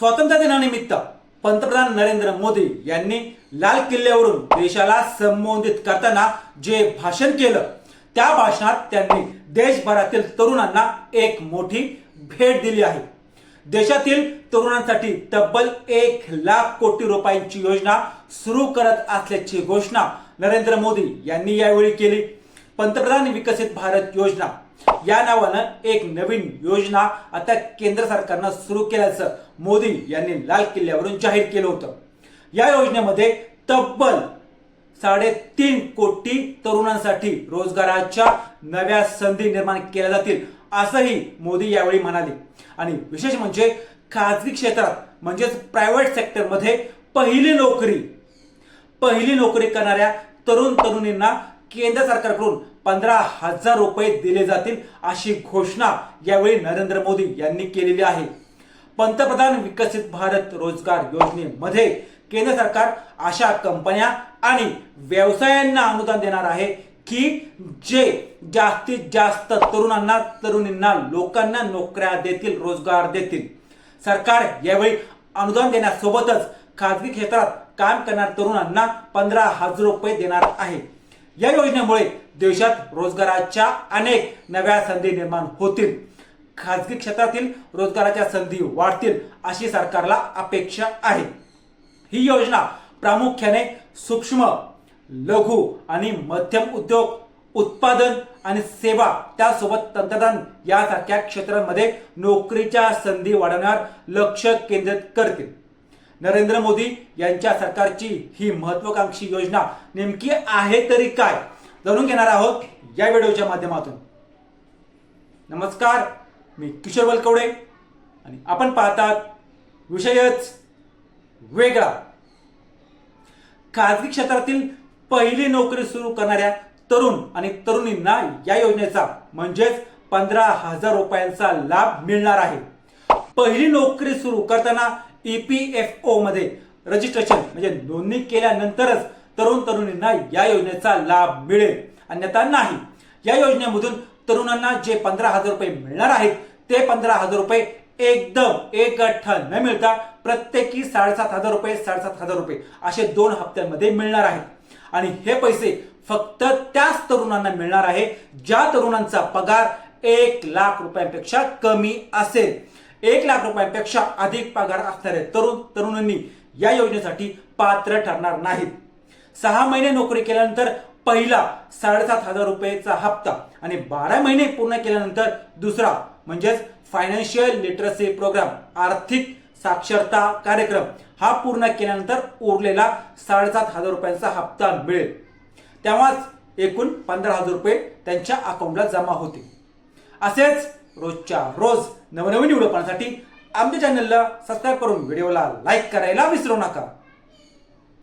स्वातंत्र्य दिनानिमित्त पंतप्रधान नरेंद्र मोदी यांनी लाल किल्ल्यावरून देशाला संबोधित करताना जे भाषण केलं त्या भाषणात त्यांनी देशभरातील तरुणांना एक मोठी भेट दिली आहे. देशातील तरुणांसाठी तब्बल एक लाख कोटी रुपयांची योजना सुरू करत असल्याची घोषणा नरेंद्र मोदी यांनी यावेळी केली. पंतप्रधान विकसित भारत योजना या नावानं एक नवीन योजना आता केंद्र सरकारनं सुरू केल्याचं मोदी यांनी लाल किल्ल्यावरून जाहीर केलं होतं. या योजनेमध्ये तब्बल साडेतीन कोटी तरुणांसाठी रोजगाराच्या नव्या संधी निर्माण केल्या जातील असंही मोदी यावेळी म्हणाले. आणि विशेष म्हणजे खाजगी क्षेत्रात म्हणजेच प्रायव्हेट सेक्टरमध्ये पहिली नोकरी पहिली नोकरी करणाऱ्या तरुण तरुणींना केंद्र सरकारकडून पंधरा हजार रुपये दिले जातील अशी घोषणा यावेळी नरेंद्र मोदी यांनी केलेली आहे. पंतप्रधान विकसित भारत रोजगार योजनेमध्ये केंद्र सरकार अशा कंपन्या आणि व्यवसायांना अनुदान देणार आहे की जे जास्तीत जास्त तरुणांना तरुणींना लोकांना नोकऱ्या देतील रोजगार देतील. सरकार यावेळी अनुदान देण्यासोबतच खाजगी क्षेत्रात काम करणाऱ्या तरुणांना पंधरा हजार रुपये देणार आहे. या योजनेमुळे देशात रोजगाराच्या अनेक नव्या संधी निर्माण होतील. खाजगी क्षेत्रातील रोजगाराच्या संधी वाढतील अशी सरकारला अपेक्षा आहे. ही योजना प्रामुख्याने सूक्ष्म लघु आणि मध्यम उद्योग उत्पादन आणि सेवा त्यासोबत तंत्रज्ञान यासारख्या क्षेत्रांमध्ये नोकरीच्या संधी वाढवण्यावर लक्ष केंद्रित करतील. नरेंद्र मोदी यांच्या सरकारची ही महत्वाकांक्षी योजना नेमकी आहे तरी काय? जाणून घेणार आहोत या व्हिडिओच्या माध्यमातून. नमस्कार. मी किशोर वलकवडे आणि आपण पाहतात विषयच वेगळा. खाजगी क्षेत्रातील पहिली नोकरी सुरू करणाऱ्या तरुण आणि तरुणींना या योजनेचा म्हणजेच पंधरा हजार रुपयांचा लाभ मिळणार आहे. पहिली नोकरी सुरू करताना ई पी एफ ओ मध्ये रजिस्ट्रेशन म्हणजे नोंदणी केल्यानंतरच तरुण तरुणींना या योजनेचा लाभ मिळेल. अन्यथा नाही. या योजनेमधून तरुणांना जे पंधरा हजार रुपये मिळणार आहेत ते पंधरा हजार रुपये एकदम एक गठ्ठा न मिळता प्रत्येकी साडेसात हजार रुपये साडेसात हजार रुपये असे दोन हप्त्यांमध्ये मिळणार आहेत. आणि हे पैसे फक्त त्याच तरुणांना मिळणार आहे ज्या तरुणांचा पगार एक लाख रुपयांपेक्षा कमी असेल. एक लाख रुपयांपेक्षा अधिक पगार असणारे तरुण तरुणांनी या योजनेसाठी पात्र ठरणार नाहीत. सहा महिने नोकरी केल्यानंतर पहिला साडेसात हजार रुपयेचा हप्ता आणि बारा महिने पूर्ण केल्यानंतर दुसरा म्हणजेच फायनान्शियल लिटरसी प्रोग्राम आर्थिक साक्षरता कार्यक्रम हा पूर्ण केल्यानंतर उरलेला साडेसात हजार रुपयांचा हप्ता मिळेल. तेव्हाच एकूण पंधरा हजार रुपये त्यांच्या अकाउंटला जमा होतील. असेच रोजच्या रोज नवनवीन व्हिडिओ पाहण्यासाठी आमच्या चॅनलला सबस्क्राईब करून व्हिडिओला लाईक करायला विसरू नका.